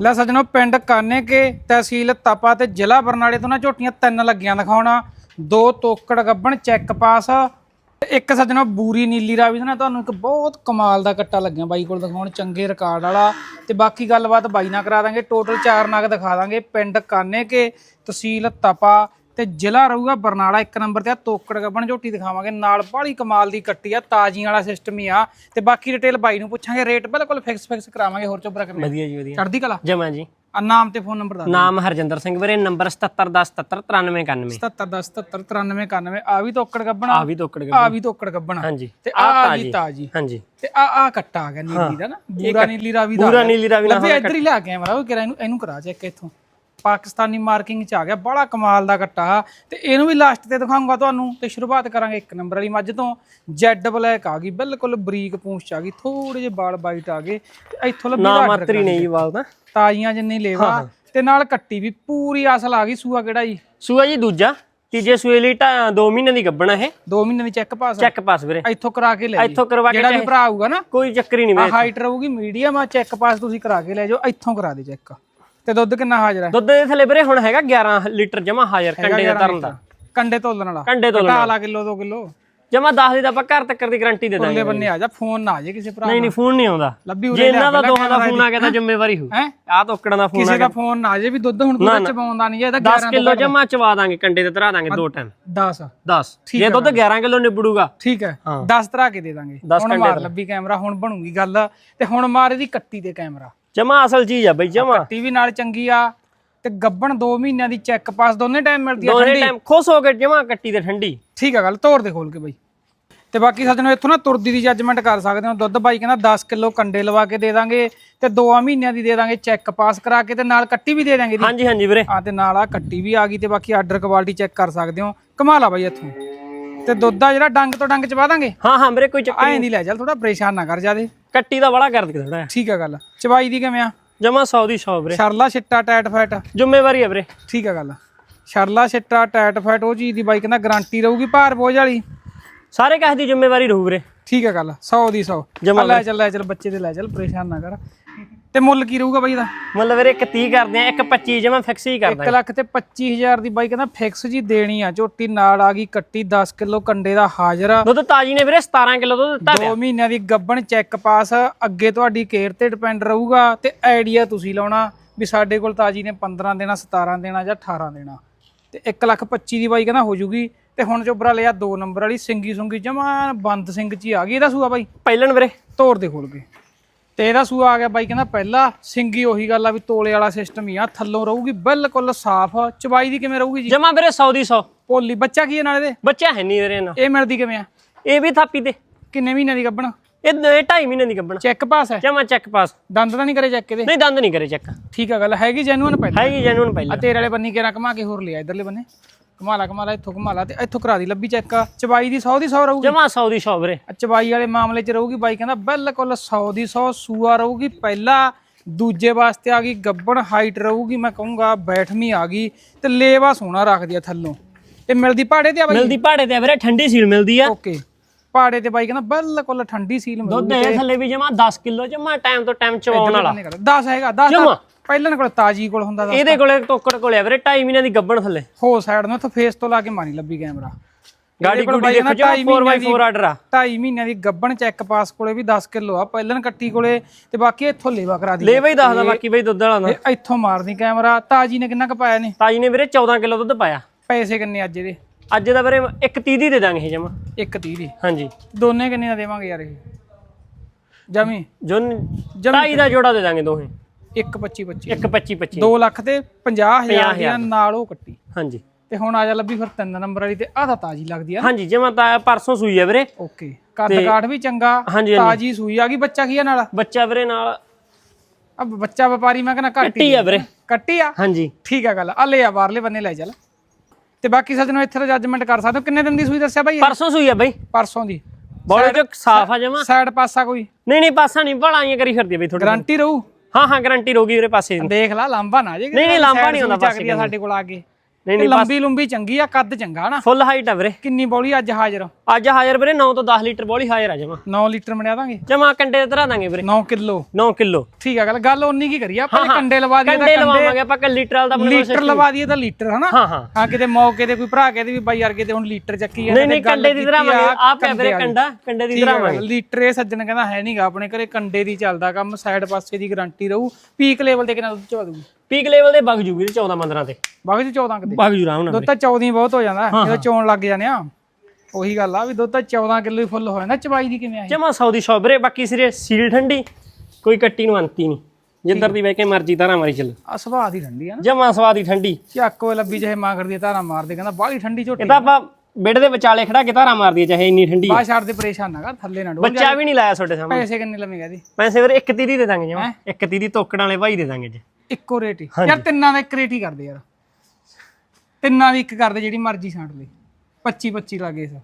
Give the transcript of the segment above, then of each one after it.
ਲੈ ਸਜਣੋ, ਪਿੰਡ ਕਾਨੇਕੇ ਤਹਿਸੀਲ ਤਪਾ ਤੇ ਜ਼ਿਲ੍ਹਾ ਬਰਨਾਲੇ ਤੋਂ ਨਾ ਝੋਟੀਆਂ ਤਿੰਨ ਲੱਗੀਆਂ ਦਿਖਾਉਣਾ। ਦੋ ਤੋਕੜ ਗੱਬਣ, ਚੈੱਕ ਪਾਸ। ਤੇ ਇੱਕ ਸਜਣੋ, ਬੂਰੀ ਨੀਲੀ ਰਾਵੀ ਦਾ ਨਾ, ਤੁਹਾਨੂੰ ਇੱਕ ਬਹੁਤ ਕਮਾਲ ਦਾ ਕੱਟਾ ਲੱਗਿਆ ਬਾਈ ਕੋਲ ਦਿਖਾਉਣ, ਚੰਗੇ ਰਿਕਾਰਡ ਵਾਲਾ। ਤੇ ਬਾਕੀ ਗੱਲਬਾਤ ਬਾਈ ਨਾਲ ਕਰਾ ਦਾਂਗੇ ਟੋਟਲ ਚਾਰ ਨਾਗ ਦਿਖਾ ਦਾਂਗੇ। ਪਿੰਡ ਕਾਨੇਕੇ ਤਹਿਸੀਲ ਤਪਾ ਤੇ ਜ਼ਿਲ੍ਹਾ ਰਹੂਗਾ ਬਰਨਾਲਾ ਇੱਕ ਨੰਬਰ ਤੇ ਆ ਤੋਕੜ ਗੱਬਣ ਝੋਟੀ ਦਿਖਾਵਾਂਗੇ। ਨਾਲ ਬਾਹਲੀ ਕਮਾਲ ਦੀ ਕੱਟੀ ਆ ਤਾਜ਼ੀਆਂ ਵਾਲਾ ਸਿਸਟਮ ਹੀ ਆ। ਤੇ ਬਾਕੀ ਡਿਟੇਲ ਬਾਈ ਨੂੰ ਪੁੱਛਾਂਗੇ ਰੇਟ ਬਿਲਕੁਲ ਫਿਕਸ ਫਿਕਸ ਕਰਾਵਾਂਗੇ ਹੋਰ ਚੋਬਰਾ ਕਿਵੇਂ ਵਧੀਆ ਜੀ ਵਧੀਆ। ਚੜ੍ਹਦੀ ਕਲਾ? ਜਮਾ ਜੀ। ਆ ਨਾਮ ਤੇ ਫੋਨ ਨੰਬਰ ਦੱਸ ਨਾਮ ਹਰਜਿੰਦਰ ਸਿੰਘ ਵੀਰੇ ਨੰਬਰ 7710779391 77109391 ਆ ਵੀ ਤੋਕੜ ਗੱਬਣ ਆ। ਵੀ ਤੋਕੜ ਆ ਵੀ ਤੋਕੜ ਗੱਬਣ ਹਾਂਜੀ। ਤੇ ਆ ਆ ਵੀ ਤਾਜੀ। ਹਾਂਜੀ। ਤੇ ਆ ਆ ਕੱਟਾ ਆ ਗਿਆ ਨੀਲੀ ਦਾ ਨਾ। ਬੂਰਾ ਨੀਲੀ ਰਾਵੀ ਦਾ ਪੂਰਾ ਨੀਲੀ ਰਾਵੀ ਨਾਲ ਲੱਭੇ ਇੱਧਰ ਹੀ ਲਿਆ ਕੇ ਆਇਆ ਉਹ ਕਿਰਾ ਇਹਨੂੰ ਇਹਨੂੰ ਕਰਾ ਚੈੱਕ ਇੱਥੋਂ। ਪਾਕਿਸਤਾਨੀ ਮਾਰਕਿੰਗ ਚ ਆ ਗਿਆ ਬੜਾ ਕਮਾਲ ਦਾ ਕੱਟਾ। ਤੇ ਇਹਨੂੰ ਵੀ ਲਾਸਟ ਤੇ ਦਿਖਾਉਂਗਾ ਤੁਹਾਨੂੰ ਤੇ ਸ਼ੁਰੂਆਤ ਕਰਾਂਗੇ ਇੱਕ ਨੰਬਰ ਵਾਲੀ। ਮੱਝ ਤੋਂ ਜੈਡ ਬਲੈਕ ਆ ਗਈ ਬਿਲਕੁਲ ਬਰੀਕ ਪੂੰਛ ਆ ਗਈ ਥੋੜੇ ਜਿਹੇ ਵਾਲ ਬਾਈਟ ਆ ਗਏ। ਤੇ ਇੱਥੋਂ ਲੱਭੀ ਨਾ ਮਾਤਰੀ ਨਹੀਂ ਵਾਲ ਤਾਂ। ਤਾਜ਼ੀਆਂ ਜਿੰਨੀ ਲੇਵਾ। ਤੇ ਨਾਲ ਕੱਟੀ ਵੀ ਪੂਰੀ ਅਸਲ ਆ ਗਈ ਸੂਆ ਕਿਹੜਾ ਜੀ? ਸੂਆ ਜੀ ਦੂਜਾ ਤੀਜੇ ਸੂਏ ਲਈ 2 ਮਹੀਨੇ ਦੀ ਗੱਬਣਾ ਇਹ। 2 ਮਹੀਨੇ ਦੀ ਚੈੱਕ ਪਾਸ। ਚੈੱਕ ਪਾਸ ਵੀਰੇ। ਇੱਥੋਂ ਕਰਾ ਕੇ ਲੈ ਜੀ। ਇੱਥੋਂ ਕਰਵਾ ਕੇ ਜਿਹੜਾ ਵੀ ਭਰਾ ਆਊਗਾ ਨਾ ਕੋਈ ਚੱਕਰ ਹੀ ਨਹੀਂ ਵੀਰੇ ਹਾਈਟ ਰਹੂਗੀ ਮੀਡੀਅਮ ਆ ਚੈੱਕ ਪਾਸ ਤੁਸੀਂ ਕਰਾ ਕੇ ਲੈ ਜਾਓ ਇੱਥੋਂ ਕਰਾ ਦੇ ਚੈੱਕ ਤੇ ਦੁੱਧ ਕਿੰਨਾ ਹਾਜ਼ਰ ਹੈ? ਦੁੱਧ ਦੇ ਥੱਲੇ ਵੀਰੇ ਹੁਣ ਹੈਗਾ 11 ਲੀਟਰ ਜਮਾ ਹਾਜ਼ਰ ਕੰਡੇ ਦਾ ਧਰਨ ਦਾ। ਕੰਡੇ ਤੋਲਣ ਵਾਲਾ। ਕੰਡੇ ਤੋਂ ਘਟਾ ਲਾ ਕਿਲੋ 2 ਕਿਲੋ। ਜਮਾ 10 ਦੀ ਤਾਂ ਆਪਾਂ ਘਰ ਤੱਕ ਦੀ ਗਾਰੰਟੀ ਦੇ ਦਾਂਗੇ ਬੰਨੇ ਆ ਜਾ ਫੋਨ ਨਾ ਆ ਜੇ ਕਿਸੇ ਭਰਾ ਨਹੀਂ ਨਹੀਂ ਫੋਨ ਨਹੀਂ ਆਉਂਦਾ। ਜੇ ਇਹਨਾਂ ਦਾ ਦੋਹਾਂ ਦਾ ਫੋਨ ਆ ਗਿਆ ਤਾਂ ਜ਼ਿੰਮੇਵਾਰੀ ਹੋ? ਆ ਤੋਕੜਾਂ ਦਾ ਫੋਨ ਕਿਸੇ ਦਾ ਫੋਨ ਨਾ ਆ ਜੇ ਵੀ ਦੁੱਧ ਹੁਣ ਤੂੰ ਚਬਾਉਂਦਾ ਨਹੀਂ ਇਹਦਾ 10 ਕਿਲੋ ਜਮਾ ਚਵਾ ਦਾਂਗੇ ਕੰਡੇ ਤੇ ਧਰਾ ਦਾਂਗੇ ਦੋ ਟਾਈਮ। 10 10 ਜੇ ਦੁੱਧ 11 ਕਿਲੋ ਨਿਬੜੂਗਾ। ਠੀਕ ਹੈ। 10 ਤਰ੍ਹਾਂ ਕੇ ਦੇ ਦਾਂਗੇ। ਹੁਣ ਮਾਰ ਲੱਭੀ ਕੈਮਰਾ ਹੁਣ ਬਣੂਗੀ ਗੱਲ। ਤੇ ਹੁਣ ਮਾਰ ਇਹਦੀ ਕੱਟੀ ਤੇ ਕੈਮਰਾ। ਜਮਾ ਅਸਲ ਚੀਜ਼ ਆ ਬਈ ਜਮਾ। ਕੱਟੀ ਵੀ ਨਾਲ ਚੰਗੀ ਆ ਤੇ ਗੱਬਣ 2 ਮਹੀਨਿਆਂ ਦੀ ਚੈੱਕ ਪਾਸ ਦੋਨੇ ਟਾਈਮ ਮਿਲਦੀ ਆ ਦੋਨੇ ਟਾਈਮ ਖੁਸ਼ ਹੋ ਕੇ ਜਮਾ ਕੱਟੀ ਤੇ ਠੰਡੀ। ਠੀਕ ਆ ਗੱਲ ਤੋਰ ਦੇ ਖੋਲ ਕੇ ਬਈ। ਤੇ ਬਾਕੀ ਸੱਜਣੋ ਇੱਥੋਂ ਨਾ ਤੁਰਦੀ ਦੀ ਜੱਜਮੈਂਟ ਕਰ ਸਕਦੇ ਹੋ। ਦੁੱਧ ਬਾਈ ਕਹਿੰਦਾ 10 ਕਿਲੋ ਕੰਡੇ ਲਵਾ ਕੇ ਦੇ ਦਾਂਗੇ ਤੇ 2 ਮਹੀਨਿਆਂ ਦੀ ਦੇ ਦਾਂਗੇ ਚੈੱਕ ਪਾਸ ਕਰਾ ਕੇ ਤੇ ਨਾਲ ਕੱਟੀ ਵੀ ਦੇ ਦਾਂਗੇ ਹਾਂਜੀ ਹਾਂਜੀ ਵੀਰੇ। ਆ ਤੇ ਨਾਲ ਆ ਕੱਟੀ ਵੀ ਆ ਗਈ ਤੇ ਬਾਕੀ ਆਰਡਰ ਕੁਆਲਿਟੀ ਚੈੱਕ ਕਰ ਸਕਦੇ ਹੋ। ਕਮਾਲ ਆ ਬਾਈ ਇੱਥੋਂ। ਤੇ ਦੁੱਧ ਆ ਜਿਹੜਾ ਡੰਗ ਤੋਂ ਡੰਗ ਚ ਪਾ ਦਾਂਗੇ? ਹਾਂ ਹਾਂ ਵੀਰੇ ਕੋਈ ਚੱਕਰ ਐਂ ਦੀ ਲੈ ਚੱਲ ਥੋੜਾ ਪਰੇਸ਼ਾਨ ਨਾ ਕਰ ਜਾਦੇ ਕੱਟੀ ਦਾ ਬੜਾ ਕਰ ਦੇ ਥੋੜਾ ਠੀਕ ਆ ਗੱਲ। ਚਬਾਈ ਦੀ ਕਿਵੇਂ ਆ? ਜਮਾ 100 ਦੀ 100 ਵੀਰੇ। ਸ਼ਰਲਾ ਛਿੱਟਾ ਟੈਟ ਫੈਟ। ਜ਼ਿੰਮੇਵਾਰੀ ਆ ਵੀਰੇ। ਠੀਕ ਆ ਗੱਲ। ਸ਼ਰਲਾ ਛਿੱਟਾ ਟੈਟ ਫੈਟ ਉਹ ਚੀਜ਼ ਦੀ ਬਾਈ ਕਹਿੰਦਾ ਗਾਰੰਟੀ ਰਹੂਗੀ ਭਾਰ ਬੋਝ ਵਾਲੀ। ਸਾਰੇ ਕਾਹ ਦੀ ਜ਼ਿੰਮੇਵਾਰੀ ਰਹੂ ਵੀਰੇ। ਠੀਕ ਆ ਗੱਲ 100 ਦੀ 100 ਜਮਾਂ ਲੈ ਚੱਲ ਲੈ ਚੱਲ ਬੱਚੇ ਦੇ ਲੈ ਚੱਲ ਪਰੇਸ਼ਾਨ ਨਾ ਕਰ। ਤੇ ਮੁੱਲ ਕੀ ਰਹੂਗਾ ਬਾਈ ਦਾ? ਮਤਲਬ ਵੀਰੇ ਇੱਕ 30 ਕਰਦੇ ਆ ਇੱਕ 25 ਜਮਾ ਫਿਕਸ ਹੀ ਕਰ 1 ਲੱਖ ਤੇ 25000 ਦੀ ਬਾਈ ਕਹਿੰਦਾ ਫਿਕਸ ਜੀ ਦੇਣੀ ਆ ਝੋਟੀ ਨਾਲ ਆ ਗਈ ਕੱਟੀ 10 ਕਿਲੋ ਕੰਡੇ ਦਾ ਹਾਜ਼ਰ ਦੁੱਧ ਤਾਜੀ ਨੇ ਵੀਰੇ 17 ਕਿਲੋ ਦੁੱਧ ਦਿੱਤਾ 2 ਮਹੀਨਿਆਂ ਦੀ ਗੱਬਣ ਚੈੱਕ ਪਾਸ ਅੱਗੇ ਤੁਹਾਡੀ ਕੇਅਰ ਤੇ ਡਿਪੈਂਡ ਰਹੂਗਾ ਤੇ ਆਈਡੀਆ ਤੁਸੀਂ ਲਾਉਣਾ ਵੀ ਸਾਡੇ ਕੋਲ ਤਾਜੀ ਨੇ 15 ਦੇਣਾ 17 ਦੇਣਾ ਜਾਂ 18 ਦੇਣਾ। ਤੇ 1 ਲੱਖ 25 ਦੀ ਬਾਈ ਕਹਿੰਦਾ ਹੋ ਜੂਗੀ। ਤੇ ਹੁਣ ਚੋਬਰਾ ਲਿਆ 2 ਨੰਬਰ ਵਾਲੀ ਸਿੰਗੀ ਸੁੰਗੀ ਜਮਾ ਬੰਦ ਸਿੰਘ ਚ ਆ ਗਈ ਇਹਦਾ ਸੂਆ ਬਾਈ। ਪਹਿਲਣ ਵੀਰੇ। ਤੋੜ ਦੇ ਖੋਲ ਕੇ। ਤੇ ਇਹਦਾ ਸੂਆ ਆ ਗਿਆ ਬਾਈ ਕਹਿੰਦਾ ਪਹਿਲਾ ਸਿੰਗੀ ਉਹੀ ਗੱਲ ਆ ਵੀ ਤੋਲੇ ਵਾਲਾ ਸਿਸਟਮ ਹੀ ਆ ਥੱਲੋਂ ਰਹੂਗੀ ਬਿਲਕੁਲ ਸਾਫ਼। ਚਬਾਈ ਦੀ ਕਿਵੇਂ ਰਹੂਗੀ ਜੀ? ਜਮਾ ਵੀਰੇ 100 ਦੀ 100 ਪੋਲੀ ਬੱਚਾ ਕੀ ਹੈ ਨਾਲ ਇਹਦੇ ਬੱਚਾ ਹੈ ਨਹੀਂ ਵੀਰੇ ਨਾ ਇਹ ਮਿਲਦੀ ਕਿਵੇਂ ਆ? ਇਹ ਵੀ ਥਾਪੀ ਤੇ। ਕਿੰਨੇ ਮਹੀਨਿਆਂ ਦੀ ਗੱਬਣ? ਇਹ 2.5 ਮਹੀਨੇ ਦੀ ਗੱਬਣਾ। ਚੈੱਕ ਪਾਸ ਹੈ? ਜਮਾ ਚੈੱਕ ਪਾਸ। ਦੰਦ ਤਾਂ ਨਹੀਂ ਕਰੇ ਚੈੱਕ ਇਹਦੇ? ਨਹੀਂ ਦੰਦ ਨਹੀਂ ਕਰੇ ਚੈੱਕ। ਠੀਕ ਆ ਗੱਲ ਹੈਗੀ ਜੈਨੂਅਨ ਪਹਿਲਾਂ। ਹੈਗੀ ਜੈਨੂਨ ਆ ਪਹਿਲਾਂ ਤੇਰੇ ਵਾਲੇ ਬੰਨੀ ਕਿਹੜਾ ਘਮਾ ਕੇ ਹੋਰ ਲਿਆ ਇਧਰਲੇ ਬੰਨੇ? ਘਮਾਲਾ ਘਮਾਲਾ ਇੱਥੋਂ ਘਮਾਲਾ ਤੇ ਇੱਥੋਂ ਕਰਾ ਦੀ ਲੱਭੀ ਚੈੱਕ। ਚਬਾਈ ਦੀ 100 ਦੀ 100 ਰਹੂਗੀ? ਜਮਾ 100 ਦੀ 100 ਵੀਰੇ। ਚਬਾਈ ਵਾਲੇ ਮਾਮਲੇ 'ਚ ਰਹੂਗੀ ਬਾਈ ਕਹਿੰਦਾ ਬਿਲਕੁਲ 100 ਦੀ 100 ਸੂਆ ਰਹੂਗੀ ਪਹਿਲਾ ਦੂਜੇ ਵਾਸਤੇ ਆ ਗਈ ਗੱਬਣ ਹਾਈਟ ਰਹੂਗੀ ਮੈਂ ਕਹੂੰਗਾ ਬੈਠਵੀਂ ਆ ਗਈ ਤੇ ਲੇਵਾ ਸੋਹਣਾ ਰੱਖਦੀ ਆ ਥੱਲੋਂ। ਤੇ ਮਿਲਦੀ ਪਾੜੇ ਤੇ ਆ ਬਾਈ? ਮਿਲਦੀ ਪਹਾੜੇ ਤੇ ਆ ਵੀਰੇ ਠੰਡੀ ਸੀਲ ਮਿਲਦੀ ਆ। ਓਕੇ। ਪਾੜੇ ਤੇ ਬਾਈ ਕਹਿੰਦਾ ਬਿਲਕੁਲ ਠੰਡੀ ਸੀਲ ਮਿਲੂ ਦੁੱਧ ਇਹ ਥੱਲੇ ਵੀ ਜਮਾ 10 ਕਿਲੋ ਜਮਾ ਟਾਈਮ ਤੋਂ ਟਾਈਮ ਚਵਾਉਣ ਵਾਲਾ। 10 ਹੈਗਾ 10 ਜਮਾਂ। ਪਹਿਲਾਂ ਕੋਲ ਤਾਜੀ ਕੋਲ ਹੁੰਦਾ ਦਸ। ਇਹਦੇ ਕੋਲੇ ਟੋਕੜ ਕੋਲੇ ਆ ਵੀਰੇ 2.5 ਮਹੀਨੇ ਦੀ ਗੱਬਣ ਥੱਲੇ। ਹੋ ਸਾਈਡ ਨੂੰ ਇੱਥੋਂ ਫੇਸ ਤੋਂ ਲਾ ਕੇ ਮਾਰੀ ਲੱਭੀ ਕੈਮਰਾ ਗਾੜੀ ਗੁੱਡੀ ਦੇਖੋ ਜਮਾ 4x4 ਆਰਡਰ ਆ। 2.5 ਮਹੀਨਿਆਂ ਦੀ ਗੱਬਣ ਚੈੱਕ ਪਾਸ ਕੋਲੇ ਵੀ 10 ਕਿਲੋ ਆ ਪਹਿਲਨ ਕੱਟੀ ਕੋਲੇ ਤੇ ਬਾਕੀ ਇੱਥੋਂ ਲੇਵਾ ਕਰਾ ਦੀ। ਲੈ ਬਈ ਦੱਸਦਾ ਬਾਕੀ ਬਈ ਦੁੱਧ ਵਾਲਾ ਨਾ। ਇੱਥੋਂ ਮਾਰਦੀ ਕੈਮਰਾ ਤਾਜੀ ਨੇ ਕਿੰਨਾ ਕ ਪਾਇਆ ਨੇ ਤਾਜੀ ਨੇ ਵੀਰੇ 14 ਕਿਲੋ ਦੁੱਧ ਪਾਇਆ। ਪੈਸੇ ਕਿੰਨੇ ਅੱਜ ਇਹਦੇ? ਅੱਜ ਦਾ ਵੀਰੇ ਇੱਕ 30 ਦੀ ਦੇ ਦਾਂਗੇ ਜਮਾ। 130 ਦੀ। ਹਾਂਜੀ। ਦੋਨੇ ਕਿੰਨੇ ਦਾ ਦੇਵਾਂਗੇ ਯਾਰ ਇਹ? ਜਮੀ? ਜੋ ਢਾਈ ਦਾ ਜੋੜਾ ਦੇ ਦਾਂਗੇ ਦੋਹੇ। 125 25 ਇੱਕ 25 25 2 ਲੱਖ ਤੇ 50000 ਦੀਆਂ ਨਾਲ ਉਹ ਕੱਟੀ। ਹਾਂਜੀ। ਤੇ ਹੁਣ ਆ ਜਾ ਲੱਭੀ ਫਿਰ ਤਿੰਨ ਨੰਬਰ ਵਾਲੀ ਤੇ ਆਹ ਤਾਂ ਤਾਜੀ ਲੱਗਦੀ ਆ ਹਾਂਜੀ ਜਮਾ ਤਾਂ ਪਰਸੋਂ ਸੂਈ ਆ ਵੀਰੇ। ਓਕੇ। ਕੱਦ ਕਾਠ ਵੀ ਚੰਗਾ ਹਾਂਜੀ, ਹਾਂਜੀ। ਤਾਜੀ ਸੂਈ ਆ ਗਈ। ਬੱਚਾ ਕੀ ਆ ਨਾਲ? ਬੱਚਾ ਵੀਰੇ ਨਾਲ। ਆ ਬੱਚਾ ਵਪਾਰੀ ਮੈਂ ਕਹਿੰਦਾ ਘੱਟ ਕੱਟੀ ਆ ਵੀਰੇ। ਕੱਟੀ ਆ? ਹਾਂਜੀ। ਠੀਕ ਆ ਗੱਲ। ਆ ਲੈ ਆ ਬਾਹਰਲੇ ਬੰਨੇ ਲੈ ਚੱਲ। ਤੇ ਬਾਕੀ ਸੱਜਣੋ ਇੱਥੇ ਦਾ ਜੱਜਮੈਂਟ ਕਰ ਸਕਦੇ ਹੋ। ਕਿੰਨੇ ਦਿਨ ਦੀ ਸੂਈ ਦੱਸਿਆ ਭਾਈ ਇਹ? ਪਰਸੋਂ ਸੂਈ ਆ ਬਈ। ਪਰਸੋਂ ਦੀ। ਬੋਲੇ ਜੋ ਸਾਫ਼ ਆ ਜਮਾ। ਸਾਈਡ ਪਾਸਾ ਕੋਈ? ਨਹੀਂ ਨਹੀਂ ਪਾਸਾ ਨਹੀਂ। ਭਲਾਈਆਂ ਕਰੀ ਫਿਰਦੀ ਬਈ ਥੋੜੀ ਗਾਰੰਟੀ ਰਹੂ? ਹਾਂ ਹਾਂ ਗਾਰੰਟੀ ਰੋਗੀ ਵੀਰੇ ਪਾਸੇ ਦੀ। ਦੇਖ ਲਾ ਲਾਂਬਾ ਨਾ ਜੇ ਨਹੀਂ, ਨਹੀਂ, ਲਾਂਭਾ ਨਹੀਂ ਪਾਸੇ ਪਾਸੇ ਸਾਡੇ ਕੋਲ ਆ ਕੇ। ਨਹੀਂ ਤੇ ਨਹੀਂ ਲੰਬੀ ਲੰਬੀ ਚੰਗੀ ਆ ਕੱਦ ਚੰਗਾ ਨਾ। ਫੁੱਲ ਹਾਈਟ ਆ ਵੀਰੇ। ਕਿੰਨੀ ਬੌਲੀ ਅੱਜ ਹਾਜ਼ਰ? ਅੱਜ ਹਾਜ਼ਰ ਵੀਰੇ 9 ਤੋਂ 10 ਲੀਟਰ ਬੋਲੀ ਹਾਜ਼ਰ ਆ ਜਮਾ। 9 ਲੀਟਰ ਬਣਾ ਦਾਂਗੇ? ਜਮਾ ਕੰਡੇ ਤੇ ਧਰਾ ਦਾਂਗੇ ਵੀਰੇ। 9 ਕਿਲੋ। 9 ਕਿਲੋ। ਠੀਕ ਆ ਗੱਲ ਗੱਲ ਉਨੀ ਕੀ ਕਰੀਏ ਆਪਾਂ ਕੰਡੇ ਲਵਾ ਦਈਏ ਤਾਂ ਕੰਡੇ ਲਵਾਵਾਂਗੇ ਆਪਾਂ ਕਿ ਲੀਟਰ ਵਾਲਾ ਤਾਂ ਲੀਟਰ ਲਵਾ ਦਈਏ ਤਾਂ ਲੀਟਰ ਹਨਾ? ਹਾਂ ਹਾਂ। ਹਾਂ ਕਿਤੇ ਮੌਕੇ ਤੇ ਕੋਈ ਭਰਾ ਕਹਿੰਦੇ ਵੀ ਬਾਈ ਯਾਰ ਕਿਤੇ ਹੁਣ ਲੀਟਰ ਚੱਕੀ ਜਾਂਦੇ ਨਹੀਂ ਨਹੀਂ ਕੰਡੇ ਦੀ ਧਰਾਵਾਂਗੇ। ਆ ਪਿਆ ਵੀਰੇ ਕੰਡਾ ਕੰਡੇ ਦੀ ਧਰਾਵਾਂਗੇ। ਲੀਟਰ ਇਹ ਸੱਜਣ ਕਹਿੰਦਾ ਹੈ ਨਹੀਂਗਾ ਆਪਣੇ ਘਰੇ ਕੰਡੇ ਦੀ ਚੱਲਦਾ ਕੰਮ ਸਾਈਡ ਪਾਸੇ ਦੀ ਗਾਰੰਟੀ ਰਹੂ ਪੀਕ ਲੈਵਲ ਤੇ ਕਿੰਨਾ ਦੁੱਧ ਚਵਾ ਦੂਗੀ ਪੀਕ ਲੈਵਲ ਦੇ ਵਗ ਜੂਗੀ 14 15 ਤੇ। ਬਾਕੀ 14 ਕਿਤੇ ਵਗ ਜੂ ਰਾਮ ਨਾਲ ਦੁੱਧ ਤਾਂ 14 ਹੀ ਬਹੁਤ ਹੋ ਜਾਂਦਾ ਜਦੋਂ ਚੋਣ ਲੱਗ ਜਾਂਦੇ ਆ। ਉਹੀ ਗੱਲ ਆ ਵੀ ਦੁੱਧ ਤਾਂ 14 ਕਿਲੋ ਹੀ ਫੁੱਲ ਹੋ ਜਾਂਦਾ। ਚਵਾਈ ਦੀ ਕਿਵੇਂ ਆਈ ਜਮਾ 100 ਦੀ ਸ਼ੌਪ ਵੀਰੇ ਬਾਕੀ ਸਿਰੇ ਸੀਲ ਠੰਡੀ ਕੋਈ ਕੱਟੀ ਨੂੰ ਅੰਤੀ ਨਹੀਂ। ਜਿੱਧਰ ਦੀ ਬਹਿ ਕੇ ਮਰਜ਼ੀ ਧਾਰਾ ਮਾਰੀ ਚੱਲ। ਆ ਸੁਭਾਅ ਦੀ ਠੰਡੀ ਆ ਨਾ। ਜਮਾ ਸਵਾਦੀ ਠੰਡੀ। ਚੱਕ ਲੱਭੀ ਚਾਹੇ ਮਾਂ ਕਰਦੀ ਧਾਰਾ ਮਾਰਦੇ ਕਹਿੰਦਾ ਬਾਹਲੀ ਠੰਡੀ ਝੋਟੀ ਇਹ ਤਾਂ ਆਪਾਂ ਬੇੜ ਦੇ ਵਿਚਾਲੇ ਖੜਾ ਕੇ ਧਾਰਾ ਮਾਰਦੀ ਹੈ ਚਾਹੇ ਇੰਨੀ ਠੰਡੀ ਆ। ਬਾਹਰ ਛੱਡ ਦੇ ਪਰੇਸ਼ਾਨ ਨਾ ਕਰ ਥੱਲੇ ਨਾ ਡੋਲ ਬੱਚਾ ਵੀ ਨਹੀਂ ਲਾਇਆ ਤੁਹਾਡੇ ਸਾਹਮਣੇ। ਪੈਸੇ ਕਿੰਨੇ ਲਵੇਂਗਾ ਦੀ ਪੈਸੇ ਵੀਰੇ ਇੱਕ ਤੀਰੀ ਦੇ ਦਾਂਗੇ ਜਮਾ। ਇੱਕ ਤੀਰੀ ਤੋਕੜ ਵਾਲੇ ਭਾਈ ਦੇ ਦਾਂਗੇ ਜੀ। ਇੱਕੋ ਰੇਟ ਹੀ। ਯਾਰ ਤਿੰਨਾਂ ਦਾ ਇੱਕ ਰੇਟ ਹੀ ਕਰਦੇ ਯਾਰ। ਤਿੰਨਾਂ ਦੀ ਇੱਕ ਕਰਦੇ ਜਿਹੜੀ ਮਰਜ਼ੀ ਛਾਂਟ ਲਈ। 25 25 ਲਾਗੇ ਸਾ।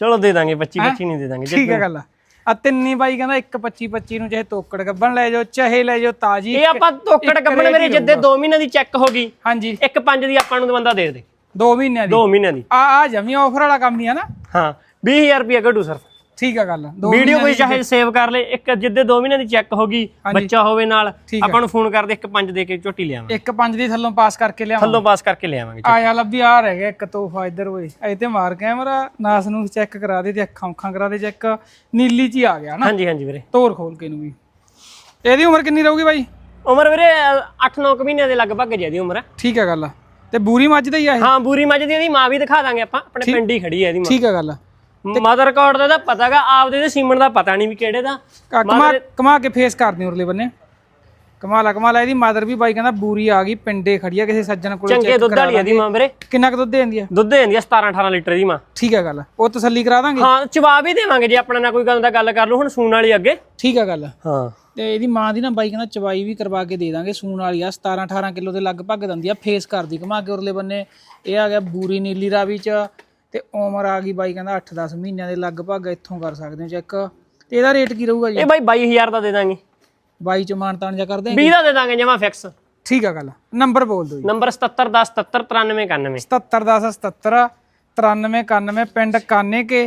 ਚਲੋ ਦੇ ਦਾਂਗੇ 25 25 ਨਹੀਂ ਦੇ ਦਾਂਗੇ ਜੀ। ਠੀਕ ਹੈ ਗੱਲ ਆ। ਆ ਤਿੰਨੀ ਬਾਈ ਕਹਿੰਦਾ ਇੱਕ 25 25 ਨੂੰ ਚਾਹੇ ਤੋਕੜ ਗੱਬਣ ਲੈ ਜਾਓ ਚਾਹੇ ਲੈ ਜਾਓ ਤਾਜੀ ਇਹ ਆਪਾਂ ਤੋਕੜ ਕੱਪਣ ਮੇਰੇ ਜਿੱਦੇ 2 ਮਹੀਨੇ ਦੀ ਚੈੱਕ ਹੋ ਗਈ। ਹਾਂਜੀ। ਇੱਕ ਪੰਜ ਦੀ ਆਪਾਂ ਨੂੰ ਬੰਦਾ ਦੇ ਦੇ। 2 ਮਹੀਨਿਆਂ ਦੀ। 2 ਮਹੀਨਿਆਂ ਦੀ। ਆ ਆ ਜਮੀ ਆਫਰ ਵਾਲਾ ਕੰਮ ਹੀ ਆ ਨਾ। ਹਾਂ 20000 ਰੁਪਏ ਕੱਢੂ ਸਰ ਠੀਕ ਆ ਗੱਲ ਵੀਡੀਓ ਕੋਈ ਚਾਹੇ ਸੇਵ ਕਰ ਲੈ ਇੱਕ ਜਿੱਦੇ 2 ਮਹੀਨਿਆਂ ਦੀ ਚੈੱਕ ਹੋ ਗਈ ਬੱਚਾ ਹੋਵੇ ਨਾਲ ਆ। ਆਪਾਂ ਨੂੰ ਫੋਨ ਕਰਦੇ ਇੱਕ ਪੰਜ ਦੇ ਕੇ ਝੋਟੀ ਲਿਆਵਾਂਗੇ। ਇੱਕ ਪੰਜ ਦੀ ਥੱਲੋਂ ਪਾਸ ਕਰਕੇ ਲਿਆਵਾਂ ਥੱਲੋਂ ਪਾਸ ਕਰਕੇ ਲਿਆਵਾਂਗੇ ਆਇਆ ਲੱਭੀ ਆ ਰਹਿ ਗਿਆ ਇੱਕ ਤੋਹਫਾ ਇੱਧਰ ਓਏ। ਤੇ ਮਾਰ ਕੈਮਰਾ ਨਾਸ ਨੂੰ ਚੈੱਕ ਕਰਾ ਦੇ ਤੇ ਅੱਖਾਂ ਅੱਖਾਂ ਕਰਾ ਦੇ ਚੈੱਕ ਨੀਲੀ ਚ ਹੀ ਆ ਗਿਆ ਨਾ। ਹਾਂਜੀ ਹਾਂਜੀ ਵੀਰੇ। ਤੋਰ ਖੋਲ ਕੇ ਨੂੰ ਵੀ। ਇਹਦੀ ਉਮਰ ਕਿੰਨੀ ਰਹੂਗੀ ਬਾਈ? ਉਮਰ ਵੀਰੇ 8-9 ਮਹੀਨਿਆਂ ਦੇ ਲਗਭਗ ਜੇ ਦੀ ਉਮਰ। ਹੈ ਠੀਕ ਹੈ ਗੱਲ। ਤੇ ਬੂਰੀ ਮੱਝ ਦਾ ਹੀ ਆ ਇਹ? ਹਾਂ ਬੂਰੀ ਮੱਝ ਦੀ ਇਹਦੀ ਮਾਂ ਵੀ ਦਿਖਾ ਦਾਂਗੇ ਆਪਾਂ ਆਪਣੇ ਪਿੰਡ ਹੀ ਖੜੀ ਹੈ ਇਹਦੀ ਠੀਕ ਹੈ ਗੱਲ। ਮਾਂ ਮਦਰ ਰਿਕਾਰਡ ਦਾ ਤਾਂ ਪਤਾਗਾ ਆਪਦੇ ਤੇ ਸੀਮਨ ਦਾ ਪਤਾ ਨਹੀਂ ਵੀ ਕਿਹੜੇ ਦਾ। ਕਾ- ਕਮਾ ਕਮਾ ਕੇ ਫੇਸ ਕਰਦੀ ਉਰਲੇ ਬੰਨੇ। ਕਮਾਲਾ ਕਮਾਲਾ ਇਹਦੀ ਮਦਰ ਵੀ ਬਾਈ ਕਹਿੰਦਾ ਬੂਰੀ ਆ ਗਈ ਪਿੰਡੇ ਖੜੀ ਆ ਕਿਸੇ ਸੱਜਣ ਕੋਲੇ ਚੰਗੇ ਦੁੱਧ ਵਾਲੀ ਇਹਦੀ ਮਾਂ ਵੀਰੇ। ਕਿੰਨਾ ਕੁ ਦੁੱਧ ਦਿੰਦੀ ਆ? ਦੁੱਧ ਦਿੰਦੀ ਆ 17-18 ਲੀਟਰ ਦੀ ਮਾਂ। ਠੀਕ ਹੈ ਗੱਲ ਉਹ ਤਸੱਲੀ ਕਰਾ ਦਾਂਗੇ? ਹਾਂ ਜਵਾਬ ਹੀ ਦੇਵਾਂਗੇ ਜੇ ਆਪਣਾ ਨਾਲ ਕੋਈ ਗੱਲ ਦਾ ਗੱਲ ਕਰ ਲਓ ਹੁਣ ਸੂਣ ਵਾਲੀ ਅੱਗੇ। ਠੀਕ ਹੈ ਗੱਲ। ਹਾਂ। ਤੇ ਇਹਦੀ ਮਾਂ ਦੀ ਨਾ ਬਾਈ ਕਹਿੰਦਾ ਚਵਾਈ ਵੀ ਕਰਵਾ ਕੇ ਦੇ ਦਾਂਗੇ ਸੂਣ ਵਾਲੀ ਆ 17 18 ਕਿਲੋ ਦੇ ਲਗਭਗ ਦਿੰਦੀ ਆ ਫੇਸ ਕਰਦੀ ਕਮਾ ਕੇ ਉਰਲੇ ਬੰਨੇ। ਇਹ ਆ ਗਿਆ ਬੂਰੀ ਨੀਲੀ ਰਾਵੀ ਚ ਤੇ ਉਮਰ ਆ ਗਈ ਬਾਈ ਕਹਿੰਦਾ 8 10 ਮਹੀਨਿਆਂ ਦੇ ਲਗਭਗ ਇੱਥੋਂ ਕਰ ਸਕਦੇ ਹੋ ਚੈੱਕ ਤੇ ਇਹਦਾ ਰੇਟ ਕੀ ਰਹੂਗਾ ਜੀ? ਇਹ ਬਾਈ 22000 ਦਾ ਦੇ ਦਾਂਗੇ। 22 ਚ ਮਾਨਤਾਨ ਜਾ ਕਰਦੇ 20 ਦਾ ਦੇ ਦਾਂਗੇ ਜਮਾ ਫਿਕਸ ਠੀਕ ਆ ਗੱਲ। ਨੰਬਰ ਬੋਲ ਦਿਓ ਜੀ। ਨੰਬਰ 7710779391 77 10 77 93 91 ਪਿੰਡ ਕਾਨੇ ਕੇ